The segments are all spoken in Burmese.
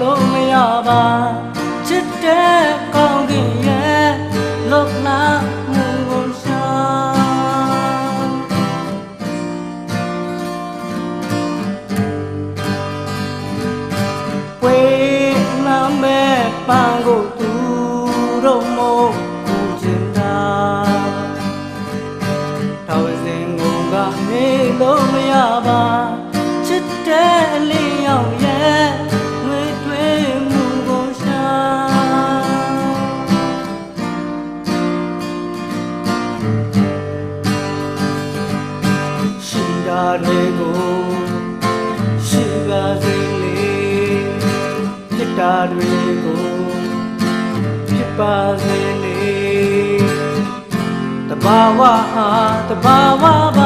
လို့မရပါချစ်တဲ့ကောင်းကင်ရဲ့လောကလာမှုကိုရှာဝေနမဲ့ပန်းကိုသူတို့မို့ကူချင်တာတော်စင်ငုံကနေလို့မရပါ ရှိတာတွေကိုရှိပါစေလေဖြစ်တာတွေကိုဖြစ်ပါစေလေတဘာဝဟာတဘာဝပါ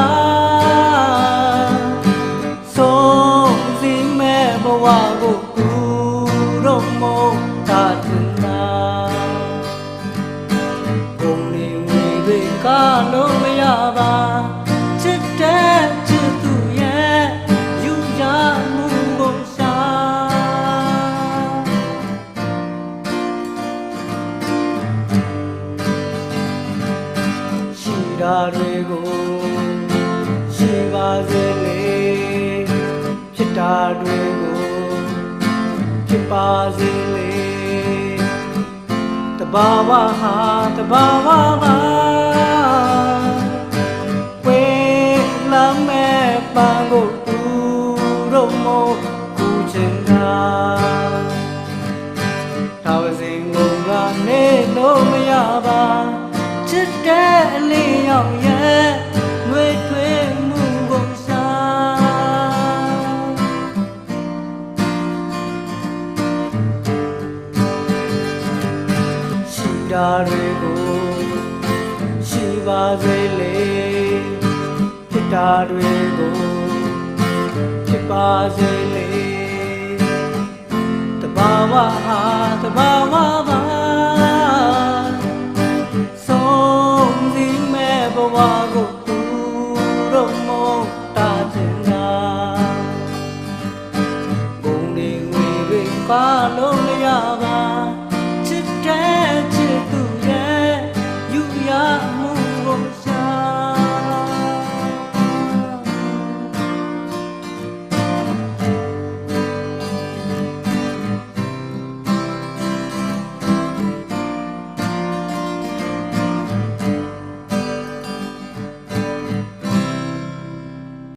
ရှိတာတွေကိုရှိပါစေလေဖြစ်တာတွေကိုဖြစ်ပါစေလေတဘာဝဟာတဘာဝပါဝေလမ်းမဲ့ပန်းကိုသူတို့မို့ကူချင်တာတော်စင်ကုန်ကနေလို့မရပါ ချစ်တဲ့အလေးရောက်ရဲ့ငွေထွေးမှုကိုစားရှိတာတွေကိုရှိပါစေလေဖြစ်တာတွေကိုဖြစ်ပါစေလေတဘာဝဟာတဘာဝပါ လုံးလျာပါ